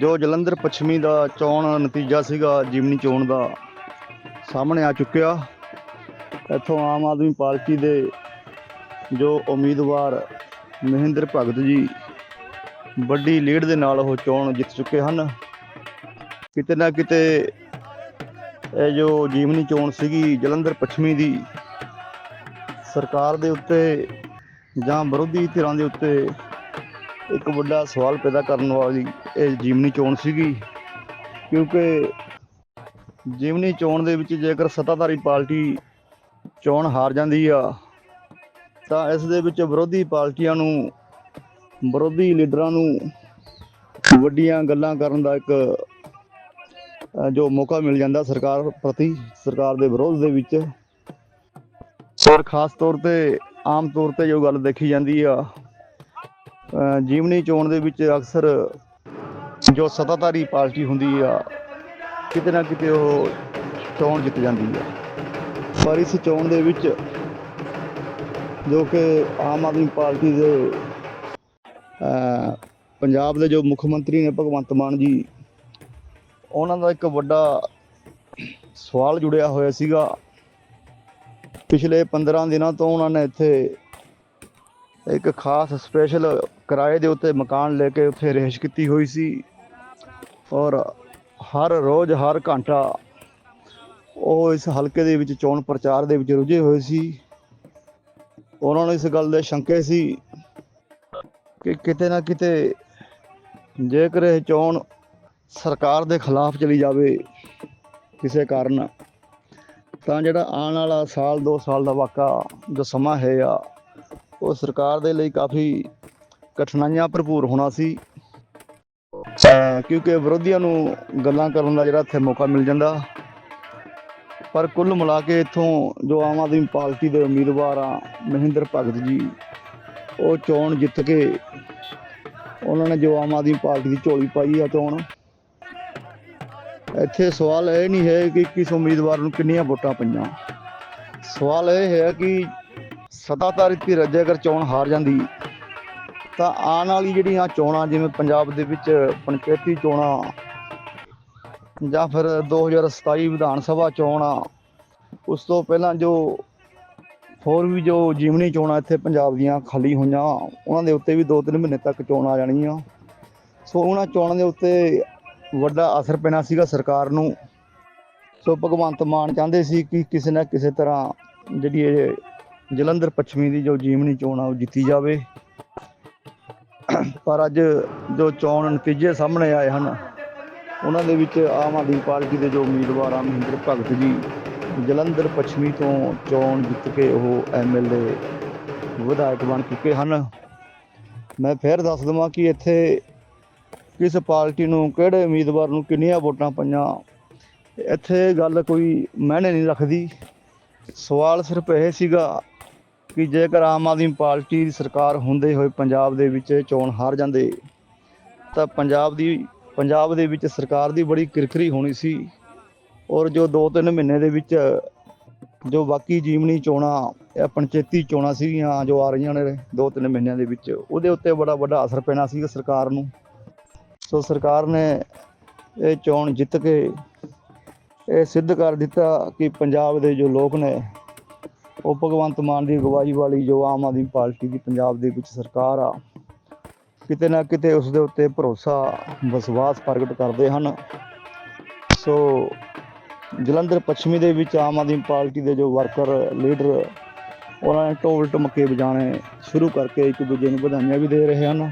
ਜੋ ਜਲੰਧਰ ਪੱਛਮੀ ਦਾ ਚੋਣ ਨਤੀਜਾ ਸੀਗਾ, ਜਿਮਨੀ ਚੋਣ ਦਾ, ਸਾਹਮਣੇ ਆ ਚੁੱਕਿਆ। ਇੱਥੋਂ ਆਮ ਆਦਮੀ ਪਾਰਟੀ ਦੇ ਜੋ ਉਮੀਦਵਾਰ ਮਹਿੰਦਰ ਭਗਤ ਜੀ, ਵੱਡੀ ਲੀਡ ਦੇ ਨਾਲ ਉਹ ਚੋਣ ਜਿੱਤ ਚੁੱਕੇ ਹਨ। ਕਿਤੇ ਨਾ ਕਿਤੇ ਇਹ ਜੋ ਜੀਵਨੀ ਚੋਣ ਸੀਗੀ, ਜਲੰਧਰ ਪੱਛਮੀ ਦੀ, ਸਰਕਾਰ ਦੇ ਉੱਤੇ ਜਾਂ ਵਿਰੋਧੀ ਧਿਰਾਂ ਦੇ ਉੱਤੇ ਇੱਕ ਵੱਡਾ ਸਵਾਲ ਪੈਦਾ ਕਰਨ ਵਾਲੀ ਇਹ ਜੀਵਨੀ ਚੋਣ ਸੀਗੀ ਕਿਉਂਕਿ ਜੀਵਨੀ ਚੋਣ ਦੇ ਵਿੱਚ ਜੇਕਰ ਸੱਤਾਧਾਰੀ ਪਾਰਟੀ ਚੋਣ ਹਾਰ ਜਾਂਦੀ ਆ ਤਾਂ ਇਸ ਦੇ ਵਿੱਚ ਵਿਰੋਧੀ ਪਾਰਟੀਆਂ ਨੂੰ ਵਿਰੋਧੀ ਲੀਡਰਾਂ ਨੂੰ ਵੱਡੀਆਂ ਗੱਲਾਂ ਕਰਨ ਦਾ ਇੱਕ ਜੋ ਮੌਕਾ ਮਿਲ ਜਾਂਦਾ ਸਰਕਾਰ ਪ੍ਰਤੀ ਸਰਕਾਰ ਦੇ ਵਿਰੋਧ ਦੇ ਵਿੱਚ। ਔਰ ਖਾਸ ਤੌਰ ਤੇ ਆਮ ਤੌਰ ਤੇ ਜੋ ਗੱਲ ਦੇਖੀ ਜਾਂਦੀ ਆ ਜੀਵਨੀ ਚੋਣ ਦੇ ਵਿੱਚ ਅਕਸਰ ਜੋ ਸੱਤਾਧਾਰੀ ਪਾਰਟੀ ਹੁੰਦੀ ਆ, ਕਿਤੇ ਨਾ ਕਿਤੇ ਉਹ ਚੋਣ ਜਿੱਤ ਜਾਂਦੀ ਆ। ਪਰ ਇਸ ਚੋਣ ਦੇ ਵਿੱਚ ਜੋ ਕਿ ਆਮ ਆਦਮੀ ਪਾਰਟੀ ਦੇ ਪੰਜਾਬ ਦੇ ਜੋ ਮੁੱਖ ਮੰਤਰੀ ਨੇ ਭਗਵੰਤ ਮਾਨ ਜੀ, ਉਹਨਾਂ ਦਾ ਇੱਕ ਵੱਡਾ ਸਵਾਲ ਜੁੜਿਆ ਹੋਇਆ ਸੀਗਾ। ਪਿਛਲੇ 15 ਦਿਨਾਂ ਤੋਂ ਉਹਨਾਂ ਨੇ ਇੱਥੇ ਇੱਕ ਖਾਸ ਸਪੈਸ਼ਲ ਕਿਰਾਏ ਦੇ ਉੱਤੇ ਮਕਾਨ ਲੈ ਕੇ ਉੱਥੇ ਰਿਹਾਇਸ਼ ਕੀਤੀ ਹੋਈ ਸੀ। ਔਰ ਹਰ ਰੋਜ਼, ਹਰ ਘੰਟਾ ਉਹ ਇਸ ਹਲਕੇ ਦੇ ਵਿੱਚ ਚੋਣ ਪ੍ਰਚਾਰ ਦੇ ਵਿੱਚ ਰੁੱਝੇ ਹੋਏ ਸੀ। ਉਹਨਾਂ ਨੂੰ ਇਸ ਗੱਲ ਦੇ ਸ਼ੰਕੇ ਸੀ ਕਿ ਕਿਤੇ ਨਾ ਕਿਤੇ ਜੇਕਰ ਇਹ ਚੋਣ ਸਰਕਾਰ ਦੇ ਖਿਲਾਫ ਚਲੀ ਜਾਵੇ ਕਿਸੇ ਕਾਰਨ, ਤਾਂ ਜਿਹੜਾ ਆਉਣ ਵਾਲਾ ਸਾਲ 2 ਸਾਲ ਦਾ ਵਾਕਾ ਜੋ ਸਮਾਂ ਹੈ ਆ ਉਹ ਸਰਕਾਰ ਦੇ ਲਈ ਕਾਫੀ ਕਠਿਨਾਈਆਂ ਭਰਪੂਰ ਹੋਣਾ ਸੀ। ਕਿਉਂਕਿ ਵਿਰੋਧੀਆਂ ਨੂੰ ਗੱਲਾਂ ਕਰਨ ਦਾ ਜਿਹੜਾ ਇੱਥੇ ਮੌਕਾ ਮਿਲ ਜਾਂਦਾ। ਪਰ ਕੁੱਲ ਮਿਲਾ ਕੇ ਇੱਥੋਂ ਜੋ ਆਮ ਆਦਮੀ ਪਾਰਟੀ ਦੇ ਉਮੀਦਵਾਰ ਆ, ਮਹਿੰਦਰ ਭਗਤ ਜੀ, ਉਹ ਚੋਣ ਜਿੱਤ ਕੇ ਉਹਨਾਂ ਨੇ ਜੋ ਆਮ ਆਦਮੀ ਪਾਰਟੀ ਦੀ ਝੋਲੀ ਪਾਈ ਆ ਚੋਣ। ਇੱਥੇ ਸਵਾਲ ਇਹ ਨਹੀਂ ਹੈ ਕਿ ਕਿਸ ਉਮੀਦਵਾਰ ਨੂੰ ਕਿੰਨੀਆਂ ਵੋਟਾਂ ਪਈਆਂ। ਸਵਾਲ ਇਹ ਹੈ ਕਿ ਸਤਾਧਾਰੀ ਧਿਰ ਅਗਰ ਚੋਣ ਹਾਰ ਜਾਂਦੀ। ਤਾਂ ਆਉਣ ਵਾਲੀ ਜਿਹੜੀਆਂ ਚੋਣਾਂ, ਜਿਵੇਂ ਪੰਜਾਬ ਦੇ ਵਿੱਚ ਪੰਚਾਇਤੀ ਚੋਣਾਂ ਜਾਂ ਫਿਰ 2027 ਵਿਧਾਨ ਸਭਾ ਚੋਣ ਆ ਉਸ ਤੋਂ ਪਹਿਲਾਂ ਜੋ ਹੋਰ ਵੀ ਜੋ ਜੀਵਨੀ ਚੋਣਾਂ ਇੱਥੇ ਪੰਜਾਬ ਦੀਆਂ ਖਾਲੀ ਹੋਈਆਂ, ਉਹਨਾਂ ਦੇ ਉੱਤੇ ਵੀ 2-3 ਮਹੀਨੇ ਤੱਕ ਚੋਣਾਂ ਆ ਜਾਣਗੀਆਂ। ਸੋ ਉਹਨਾਂ ਚੋਣਾਂ ਦੇ ਉੱਤੇ ਵੱਡਾ ਅਸਰ ਪੈਣਾ ਸੀਗਾ ਸਰਕਾਰ ਨੂੰ। ਸੋ ਭਗਵੰਤ ਮਾਨ ਚਾਹੁੰਦੇ ਸੀ ਕਿ ਕਿਸੇ ਨਾ ਕਿਸੇ ਤਰ੍ਹਾਂ ਜਿਹੜੀ ਇਹ ਜਲੰਧਰ ਪੱਛਮੀ ਦੀ ਜੋ ਜੀਵਨੀ ਚੋਣ ਆ, ਉਹ ਜਿੱਤੀ ਜਾਵੇ। ਪਰ ਅੱਜ ਜੋ ਚੋਣ ਨਤੀਜੇ ਸਾਹਮਣੇ ਆਏ ਹਨ, ਉਹਨਾਂ ਦੇ ਵਿੱਚ ਆਮ ਆਦਮੀ ਪਾਰਟੀ ਦੇ ਜੋ ਉਮੀਦਵਾਰ ਆ, ਮਹਿੰਦਰ ਭਗਤ ਜੀ, ਜਲੰਧਰ ਪੱਛਮੀ ਤੋਂ ਚੋਣ ਜਿੱਤ ਕੇ ਉਹ ਐਮਐਲਏ ਵਿਧਾਇਕ ਬਣ ਚੁੱਕੇ ਹਨ। ਮੈਂ ਫਿਰ ਦੱਸ ਦਵਾਂ ਕਿ ਇੱਥੇ ਕਿਸ ਪਾਰਟੀ ਨੂੰ, ਕਿਹੜੇ ਉਮੀਦਵਾਰ ਨੂੰ ਕਿੰਨੀਆਂ ਵੋਟਾਂ ਪਈਆਂ, ਇੱਥੇ ਗੱਲ ਕੋਈ ਮਾਇਨੇ ਨਹੀਂ ਰੱਖਦੀ। ਸਵਾਲ ਸਿਰਫ ਇਹ ਸੀਗਾ ਕਿ ਜੇਕਰ ਆਮ ਆਦਮੀ ਪਾਰਟੀ ਦੀ ਸਰਕਾਰ ਹੁੰਦੇ ਹੋਏ ਪੰਜਾਬ ਦੇ ਵਿੱਚ ਚੋਣ ਹਾਰ ਜਾਂਦੇ, ਤਾਂ ਪੰਜਾਬ ਦੀ, ਪੰਜਾਬ ਦੇ ਵਿੱਚ ਸਰਕਾਰ ਦੀ ਬੜੀ ਕਿਰਕਰੀ ਹੋਣੀ ਸੀ। ਔਰ ਜੋ 2-3 ਮਹੀਨੇ ਦੇ ਵਿੱਚ ਜੋ ਬਾਕੀ ਜੀਵਨੀ ਚੋਣਾਂ, ਇਹ ਪੰਚਾਇਤੀ ਚੋਣਾਂ ਸੀਗੀਆਂ, ਜੋ ਆ ਰਹੀਆਂ ਨੇ 2-3 ਮਹੀਨਿਆਂ ਦੇ ਵਿੱਚ, ਉਹਦੇ ਉੱਤੇ ਬੜਾ ਵੱਡਾ ਅਸਰ ਪੈਣਾ ਸੀਗਾ ਸਰਕਾਰ ਨੂੰ। ਸੋ ਸਰਕਾਰ ਨੇ ਇਹ ਚੋਣ ਜਿੱਤ ਕੇ, ਇਹ ਸਿੱਧ ਕਰ ਦਿੱਤਾ ਕਿ ਪੰਜਾਬ ਦੇ ਜੋ ਲੋਕ ਨੇ ਉਹ ਭਗਵੰਤ ਮਾਨ ਦੀ ਅਗਵਾਈ ਵਾਲੀ ਜੋ ਆਮ ਆਦਮੀ ਪਾਰਟੀ ਦੀ ਪੰਜਾਬ ਦੇ ਵਿੱਚ ਸਰਕਾਰ ਆ, ਕਿਤੇ ਨਾ ਕਿਤੇ ਉਸ ਦੇ ਉੱਤੇ ਭਰੋਸਾ, ਵਿਸ਼ਵਾਸ ਪ੍ਰਗਟ ਕਰਦੇ ਹਨ। ਸੋ ਜਲੰਧਰ ਪੱਛਮੀ ਦੇ ਵਿੱਚ ਆਮ ਆਦਮੀ ਪਾਰਟੀ ਦੇ ਜੋ ਵਰਕਰ, ਲੀਡਰ, ਉਹਨਾਂ ਨੇ ਢੋਲ ਢਮਕੇ ਵਜਾਣੇ ਸ਼ੁਰੂ ਕਰਕੇ ਇੱਕ ਦੂਜੇ ਨੂੰ ਵਧਾਈਆਂ ਵੀ ਦੇ ਰਹੇ ਹਨ।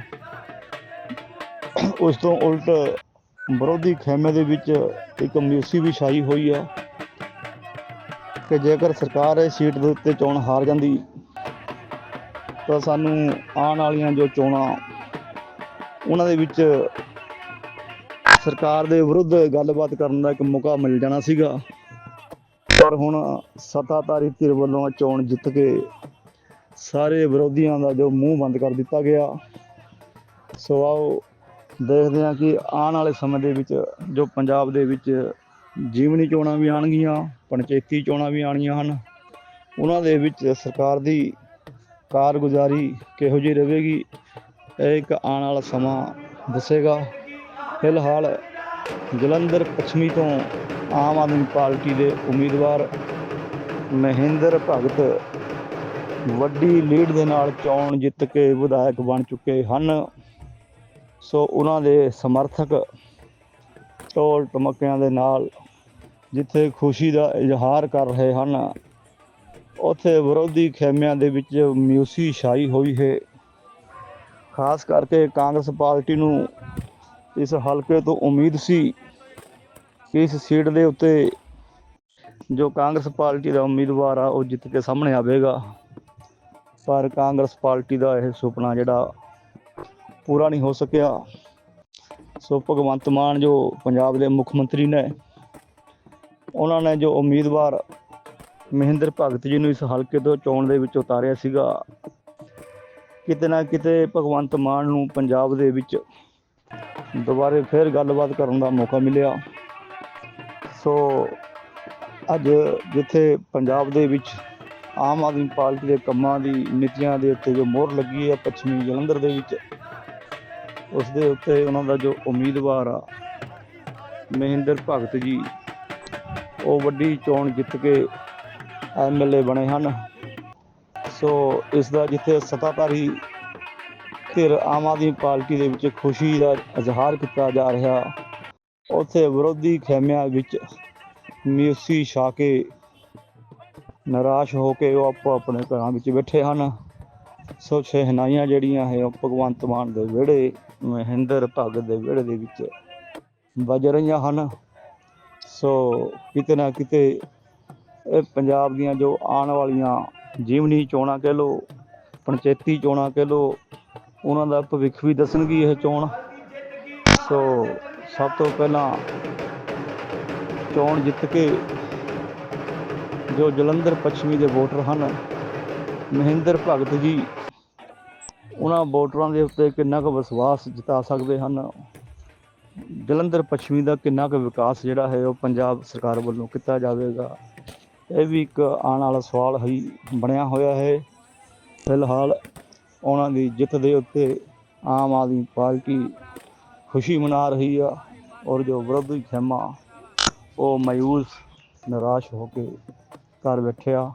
ਉਸ ਤੋਂ ਉਲਟ ਵਿਰੋਧੀ ਖੇਮੇ ਦੇ ਵਿੱਚ ਇੱਕ ਮਿਊਸੀ ਵੀ ਛਾਈ ਹੋਈ ਆ ਕਿ ਜੇਕਰ ਸਰਕਾਰ ਇਸ ਸੀਟ ਦੇ ਉੱਤੇ ਚੋਣ ਹਾਰ ਜਾਂਦੀ, ਤਾਂ ਸਾਨੂੰ ਆਉਣ ਵਾਲੀਆਂ ਜੋ ਚੋਣਾਂ, ਉਹਨਾਂ ਦੇ ਵਿੱਚ ਸਰਕਾਰ ਦੇ ਵਿਰੁੱਧ ਗੱਲਬਾਤ ਕਰਨ ਦਾ ਇੱਕ ਮੌਕਾ ਮਿਲ ਜਾਣਾ ਸੀਗਾ। ਪਰ ਹੁਣ ਸੱਤਾਧਾਰੀ ਧਿਰ ਵੱਲੋਂ ਚੋਣ ਜਿੱਤ ਕੇ ਸਾਰੇ ਵਿਰੋਧੀਆਂ ਦਾ ਜੋ ਮੂੰਹ ਬੰਦ ਕਰ ਦਿੱਤਾ ਗਿਆ। ਸੋ ਆਓ ਦੇਖਦੇ ਹਾਂ ਕਿ ਆਉਣ ਵਾਲੇ ਸਮੇਂ ਦੇ ਵਿੱਚ ਜੋ ਪੰਜਾਬ ਦੇ ਵਿੱਚ ਜੀਵਨੀ ਚੋਣਾਂ ਵੀ ਆਣਗੀਆਂ ਪੰਚਾਇਤੀ ਚੋਣਾਂ ਵੀ ਆਣੀਆਂ ਹਨ। ਉਹਨਾਂ ਦੇ ਵਿੱਚ ਸਰਕਾਰ ਦੀ ਕਾਰਗੁਜ਼ਾਰੀ ਕਿਹੋ ਜਿਹੀ ਰਹੇਗੀ, ਇਹ ਇੱਕ ਆਉਣ ਵਾਲਾ ਸਮਾਂ ਦੱਸੇਗਾ। ਫਿਲਹਾਲ ਜਲੰਧਰ ਪੱਛਮੀ ਤੋਂ ਆਮ ਆਦਮੀ ਪਾਰਟੀ ਦੇ ਉਮੀਦਵਾਰ ਮਹਿੰਦਰ ਭਗਤ ਵੱਡੀ ਲੀਡ ਦੇ ਨਾਲ ਚੋਣ ਜਿੱਤ ਕੇ ਵਿਧਾਇਕ ਬਣ ਚੁੱਕੇ ਹਨ। ਸੋ ਉਹਨਾਂ ਦੇ ਸਮਰਥਕ ਢੋਲ ਟਮਕਿਆਂ ਦੇ ਨਾਲ ਜਿੱਥੇ ਖੁਸ਼ੀ ਦਾ ਇਜ਼ਹਾਰ ਕਰ ਰਹੇ ਹਨ, ਉੱਥੇ ਵਿਰੋਧੀ ਖੇਮਿਆਂ ਦੇ ਵਿੱਚ ਮਿਊਸੀ ਛਾਈ ਹੋਈ ਹੈ। ਖਾਸ ਕਰਕੇ ਕਾਂਗਰਸ ਪਾਰਟੀ ਨੂੰ ਇਸ ਹਲਕੇ ਤੋਂ ਉਮੀਦ ਸੀ ਕਿ ਇਸ ਸੀਟ ਦੇ ਉੱਤੇ ਜੋ ਕਾਂਗਰਸ ਪਾਰਟੀ ਦਾ ਉਮੀਦਵਾਰ ਆ, ਉਹ ਜਿੱਤ ਕੇ ਸਾਹਮਣੇ ਆਵੇਗਾ। ਪਰ ਕਾਂਗਰਸ ਪਾਰਟੀ ਦਾ ਇਹ ਸੁਪਨਾ ਜਿਹੜਾ ਪੂਰਾ ਨਹੀਂ ਹੋ ਸਕਿਆ। ਸੋ ਭਗਵੰਤ ਮਾਨ ਜੋ ਪੰਜਾਬ ਦੇ ਮੁੱਖ ਮੰਤਰੀ ਨੇ ਉਹਨਾਂ ਨੇ ਜੋ ਉਮੀਦਵਾਰ ਮਹਿੰਦਰ ਭਗਤ ਜੀ ਨੂੰ ਇਸ ਹਲਕੇ ਤੋਂ ਚੋਣ ਦੇ ਵਿੱਚ ਉਤਾਰਿਆ ਸੀਗਾ, ਕਿਤੇ ਨਾ ਕਿਤੇ ਭਗਵੰਤ ਮਾਨ ਨੂੰ ਪੰਜਾਬ ਦੇ ਵਿੱਚ ਦੁਬਾਰੇ ਫਿਰ ਗੱਲਬਾਤ ਕਰਨ ਦਾ ਮੌਕਾ ਮਿਲਿਆ। ਸੋ ਅੱਜ ਜਿੱਥੇ ਪੰਜਾਬ ਦੇ ਵਿੱਚ ਆਮ ਆਦਮੀ ਪਾਰਟੀ ਦੇ ਕੰਮਾਂ ਦੀ ਨੀਤੀਆਂ ਦੇ ਉੱਤੇ ਜੋ ਮੋਹਰ ਲੱਗੀ ਹੈ ਪੱਛਮੀ ਜਲੰਧਰ ਦੇ ਵਿੱਚ ਉਸ ਦੇ ਉੱਤੇ ਉਹਨਾਂ ਦਾ ਜੋ ਉਮੀਦਵਾਰ ਆ, ਮਹਿੰਦਰ ਭਗਤ ਜੀ ਉਹ ਵੱਡੀ ਚੋਣ ਜਿੱਤ ਕੇ ਐਮਐਲਏ ਬਣੇ ਹਨ। ਸੋ ਇਸ ਦਾ ਜਿੱਥੇ ਸੱਤਾਧਾਰੀ ਧਿਰ ਆਮ ਆਦਮੀ ਪਾਰਟੀ ਦੇ ਵਿੱਚ ਖੁਸ਼ੀ ਦਾ ਇਜ਼ਹਾਰ ਕੀਤਾ ਜਾ ਰਿਹਾ, ਉੱਥੇ ਵਿਰੋਧੀ ਖੇਮਿਆਂ ਵਿੱਚ ਮਿਊਸੀ ਛਾ ਕੇ ਨਿਰਾਸ਼ ਹੋ ਕੇ ਉਹ ਆਪੋ ਆਪਣੇ ਘਰਾਂ ਵਿੱਚ ਬੈਠੇ ਹਨ। ਸੋ ਸ਼ਹਿਨਾਈਆਂ ਜਿਹੜੀਆਂ ਹੈ ਉਹ ਭਗਵੰਤ ਮਾਨ ਦੇ ਵਿਹੜੇ, ਮਹਿੰਦਰ ਭਗਤ ਦੇ ਵਿਹੜੇ ਦੇ ਵਿੱਚ ਵੱਜ ਰਹੀਆਂ ਹਨ। ਸੋ ਕਿਤੇ ਨਾ ਕਿਤੇ ਇਹ ਪੰਜਾਬ ਦੀਆਂ ਜੋ ਆਉਣ ਵਾਲੀਆਂ ਜੀਵਨੀ ਚੋਣਾਂ ਕਹਿ ਲਓ, ਪੰਚਾਇਤੀ ਚੋਣਾਂ ਕਹਿ ਲਓ, ਉਹਨਾਂ ਦਾ ਭਵਿੱਖ ਵੀ ਦੱਸਣਗੀ ਇਹ ਚੋਣ। ਸੋ ਸਭ ਤੋਂ ਪਹਿਲਾਂ ਚੋਣ ਜਿੱਤ ਕੇ ਜੋ ਜਲੰਧਰ ਪੱਛਮੀ ਦੇ ਵੋਟਰ ਹਨ, ਮਹਿੰਦਰ ਭਗਤ ਜੀ, ਉਹਨਾਂ ਵੋਟਰਾਂ ਦੇ ਉੱਤੇ ਕਿੰਨਾ ਕੁ ਵਿਸ਼ਵਾਸ ਜਤਾ ਸਕਦੇ ਹਨ? ਜਲੰਧਰ ਪੱਛਮੀ ਦਾ ਕਿੰਨਾ ਕੁ ਵਿਕਾਸ ਜਿਹੜਾ ਹੈ ਉਹ ਪੰਜਾਬ ਸਰਕਾਰ ਵੱਲੋਂ ਕੀਤਾ ਜਾਵੇਗਾ, ਇਹ ਵੀ ਇੱਕ ਆਉਣ ਵਾਲਾ ਸਵਾਲ ਹੀ ਬਣਿਆ ਹੋਇਆ ਹੈ। ਫਿਲਹਾਲ ਉਹਨਾਂ ਦੀ ਜਿੱਤ ਦੇ ਉੱਤੇ ਆਮ ਆਦਮੀ ਪਾਰਟੀ ਖੁਸ਼ੀ ਮਨਾ ਰਹੀ ਆ ਔਰ ਜੋ ਵਿਰੋਧੀ ਖੇਮਾ ਉਹ ਮਾਯੂਸ ਨਿਰਾਸ਼ ਹੋ ਕੇ ਘਰ ਬੈਠਿਆ।